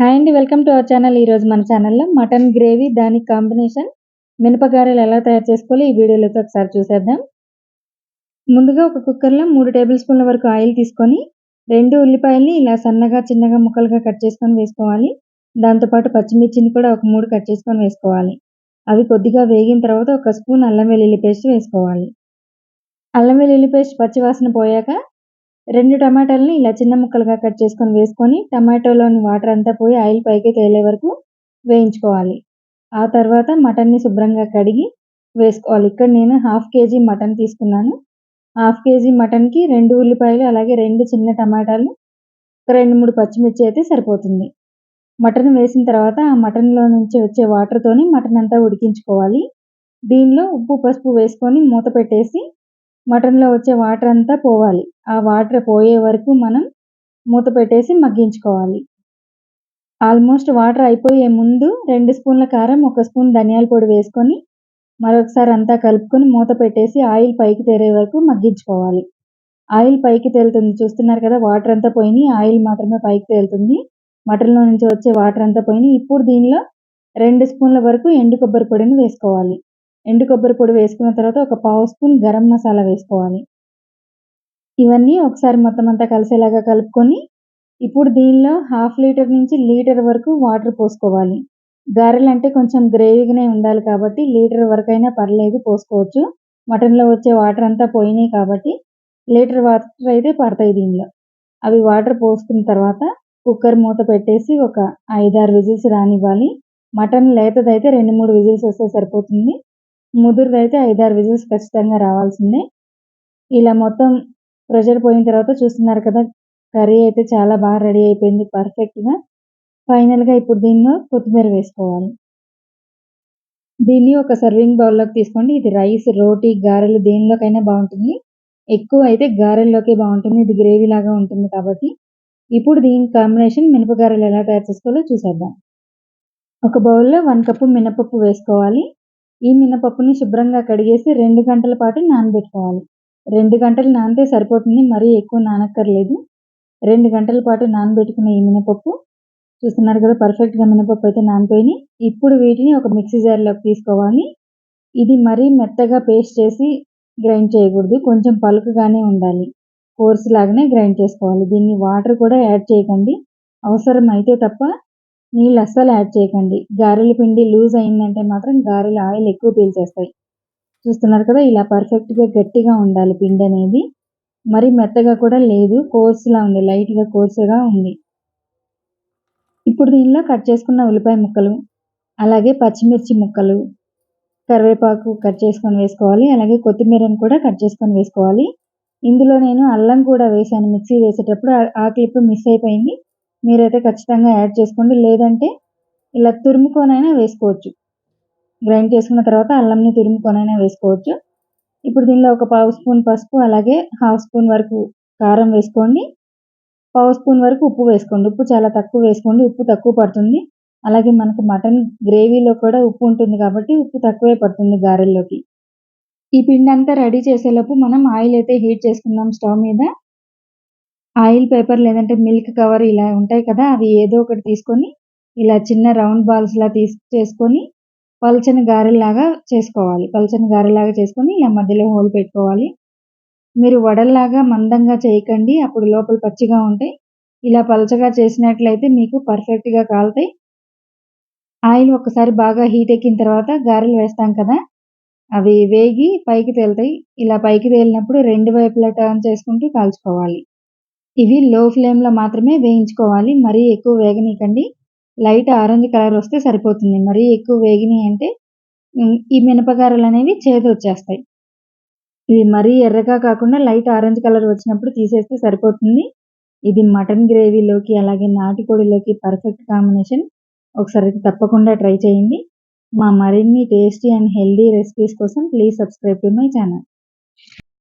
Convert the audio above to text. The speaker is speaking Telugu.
హాయ్ అండి వెల్కమ్ టు అవర్ ఛానల్ ఈరోజు మన ఛానల్లో మటన్ గ్రేవీ దాని కాంబినేషన్ మినపగారెలు ఎలా తయారు చేసుకోవాలి ఈ వీడియోలోకి ఒకసారి చూసేద్దాం. ముందుగా ఒక కుక్కర్లో మూడు టేబుల్ స్పూన్ల వరకు ఆయిల్ తీసుకొని రెండు ఉల్లిపాయల్ని ఇలా సన్నగా చిన్నగా ముక్కలుగా కట్ చేసుకొని వేసుకోవాలి. దాంతోపాటు పచ్చిమిర్చిని కూడా ఒక మూడు కట్ చేసుకొని వేసుకోవాలి. అవి కొద్దిగా వేగిన తర్వాత ఒక స్పూన్ అల్లం వెల్లుల్లి పేస్ట్ వేసుకోవాలి. అల్లం వెల్లుల్లి పేస్ట్ పచ్చివాసన పోయాక రెండు టమాటాలని ఇలా చిన్న ముక్కలుగా కట్ చేసుకొని వేసుకొని టమాటోలోని వాటర్ అంతా పోయి ఆయిల్ పైకి తేలే వరకు వేయించుకోవాలి. ఆ తర్వాత మటన్ని శుభ్రంగా కడిగి వేసుకోవాలి. ఇక్కడ నేను హాఫ్ కేజీ మటన్ తీసుకున్నాను. హాఫ్ కేజీ మటన్కి రెండు ఉల్లిపాయలు అలాగే రెండు చిన్న టమాటాలు ఒక రెండు మూడు పచ్చిమిర్చి అయితే సరిపోతుంది. మటన్ వేసిన తర్వాత ఆ మటన్లో నుంచి వచ్చే వాటర్తోని మటన్ అంతా ఉడికించుకోవాలి. దీనిలో ఉప్పు పసుపు వేసుకొని మూత పెట్టేసి మటన్లో వచ్చే వాటర్ అంతా పోవాలి. ఆ వాటర్ పోయే వరకు మనం మూత పెట్టేసి మగ్గించుకోవాలి. ఆల్మోస్ట్ వాటర్ అయిపోయే ముందు రెండు స్పూన్ల కారం ఒక స్పూన్ ధనియాల పొడి వేసుకొని మరొకసారి అంతా కలుపుకొని మూత పెట్టేసి ఆయిల్ పైకి తేరే వరకు మగ్గించుకోవాలి. ఆయిల్ పైకి తేలుతుంది. చూస్తున్నారు కదా వాటర్ అంతా పోయినాయి. ఆయిల్ మాత్రమే పైకి తేలుతుంది. మటన్లో నుంచి వచ్చే వాటర్ అంతా పోయినాయి. ఇప్పుడు దీనిలో రెండు స్పూన్ల వరకు ఎండు కొబ్బరి పొడిని వేసుకోవాలి. ఎండు కొబ్బరి పొడి వేసుకున్న తర్వాత ఒక పావు స్పూన్ గరం మసాలా వేసుకోవాలి. ఇవన్నీ ఒకసారి మొత్తం అంతా కలిసేలాగా కలుపుకొని ఇప్పుడు దీనిలో హాఫ్ లీటర్ నుంచి లీటర్ వరకు వాటర్ పోసుకోవాలి. గారెలు అంటే కొంచెం గ్రేవీగానే ఉండాలి కాబట్టి లీటర్ వరకు అయినా పర్లేదు పోసుకోవచ్చు. మటన్లో వచ్చే వాటర్ అంతా పోయినాయి కాబట్టి లీటర్ వాటర్ అయితే పడతాయి దీనిలో. అవి వాటర్ పోసుకున్న తర్వాత కుక్కర్ మూత పెట్టేసి ఒక ఐదారు విజిల్స్ రానివ్వాలి. మటన్ లేతదైతే రెండు మూడు విజిల్స్ వస్తే సరిపోతుంది. ముదురుదైతే ఐదారు విజిల్స్ ఖచ్చితంగా రావాల్సిందే. ఇలా మొత్తం ప్రెషర్ పోయిన తర్వాత చూస్తున్నారు కదా కర్రీ అయితే చాలా బాగా రెడీ అయిపోయింది పర్ఫెక్ట్గా. ఫైనల్గా ఇప్పుడు దీనిలో కొత్తిమీర వేసుకోవాలి. దీన్ని ఒక సర్వింగ్ బౌల్లోకి తీసుకోండి. ఇది రైస్ రోటీ గారెలు దేనిలోకైనా బాగుంటుంది. ఎక్కువ అయితే గారెల్లోకే బాగుంటుంది. ఇది గ్రేవీ లాగా ఉంటుంది కాబట్టి. ఇప్పుడు దీని కాంబినేషన్ మినపగారెలు ఎలా తయారు చేసుకోవాలో చూసేద్దాం. ఒక బౌల్లో వన్ కప్పు మినపప్పు వేసుకోవాలి. ఈ మినపప్పుని శుభ్రంగా కడిగేసి రెండు గంటల పాటు నానబెట్టుకోవాలి. రెండు గంటలు నానితే సరిపోతుంది మరీ ఎక్కువ నానక్కర్లేదు. రెండు గంటల పాటు నానబెట్టుకున్న ఈ మినపప్పు చూస్తున్నారు కదా పర్ఫెక్ట్గా మినపప్పు అయితే నానిపోయినాయి. ఇప్పుడు వీటిని ఒక మిక్సీ జార్లోకి తీసుకోవాలి. ఇది మరీ మెత్తగా పేస్ట్ చేసి గ్రైండ్ చేయకూడదు కొంచెం పలుకుగానే ఉండాలి. కోర్స్ లాగానే గ్రైండ్ చేసుకోవాలి. దీన్ని వాటర్ కూడా యాడ్ చేయకండి. అవసరం అయితే తప్ప నీళ్ళు అస్సలు యాడ్ చేయకండి. గారెల పిండి లూజ్ అయిందంటే మాత్రం గారెలు ఆయిల్ ఎక్కువ పీల్చేస్తాయి. చూస్తున్నారు కదా ఇలా పర్ఫెక్ట్గా గట్టిగా ఉండాలి పిండి అనేది. మరి మెత్తగా కూడా లేదు కోర్సులా ఉంది లైట్గా కోర్సుగా ఉంది. ఇప్పుడు దీనిలో కట్ చేసుకున్న ఉల్లిపాయ ముక్కలు అలాగే పచ్చిమిర్చి ముక్కలు కరివేపాకు కట్ చేసుకొని వేసుకోవాలి అలాగే కొత్తిమీరను కూడా కట్ చేసుకొని వేసుకోవాలి. ఇందులో నేను అల్లం కూడా వేసాను మిక్సీ వేసేటప్పుడు ఆ క్లిప్ మిస్ అయిపోయింది. మీరైతే ఖచ్చితంగా యాడ్ చేసుకోండి. లేదంటే ఇలా తురుముకొనైనా వేసుకోవచ్చు. గ్రైండ్ చేసుకున్న తర్వాత అల్లంని తురుముకొనైనా వేసుకోవచ్చు. ఇప్పుడు దీనిలో ఒక పావు స్పూన్ పసుపు అలాగే హాఫ్ స్పూన్ వరకు కారం వేసుకోండి. పావు స్పూన్ వరకు ఉప్పు వేసుకోండి. ఉప్పు చాలా తక్కువ వేసుకోండి. ఉప్పు తక్కువ పడుతుంది. అలాగే మనకు మటన్ గ్రేవీలో కూడా ఉప్పు ఉంటుంది కాబట్టి ఉప్పు తక్కువే పడుతుంది గారెల్లోకి. ఈ పిండి అంతా రెడీ చేసేలోపు మనం ఆయిల్ అయితే హీట్ చేసుకున్నాం స్టవ్ మీద. ఆయిల్ పేపర్ లేదంటే మిల్క్ కవర్ ఇలా ఉంటాయి కదా అవి ఏదో ఒకటి తీసుకొని ఇలా చిన్న రౌండ్ బాల్స్ లా తీసి చేసుకొని పల్చని గారెలాగా చేసుకోవాలి. పల్చని గారెలాగా చేసుకొని ఇలా మధ్యలో హోల్ పెట్టుకోవాలి. మీరు వడల్లాగా మందంగా చేయకండి. అప్పుడు లోపల పచ్చిగా ఉంటాయి. ఇలా పలచగా చేసినట్లయితే మీకు పర్ఫెక్ట్గా కాలుతాయి. ఆయిల్ ఒకసారి బాగా హీట్ ఎక్కిన తర్వాత గారెలు వేస్తాం కదా అవి వేగి పైకి తేలుతాయి. ఇలా పైకి తేలినప్పుడు రెండు వైపులా టర్న్ చేసుకుంటూ కాల్చుకోవాలి. ఇవి లో ఫ్లేమ్లో మాత్రమే వేయించుకోవాలి. మరీ ఎక్కువ వేగనీయకండి. లైట్ ఆరెంజ్ కలర్ వస్తే సరిపోతుంది. మరీ ఎక్కువ వేగినాయి అంటే ఈ మినపగారలు అనేవి చేదు వచ్చేస్తాయి. ఇది మరీ ఎర్రగా కాకుండా లైట్ ఆరెంజ్ కలర్ వచ్చినప్పుడు తీసేస్తే సరిపోతుంది. ఇది మటన్ గ్రేవీలోకి అలాగే నాటుకోడిలోకి పర్ఫెక్ట్ కాంబినేషన్. ఒకసారి తప్పకుండా ట్రై చేయండి. మా మరిన్ని టేస్టీ అండ్ హెల్దీ రెసిపీస్ కోసం please subscribe to my channel.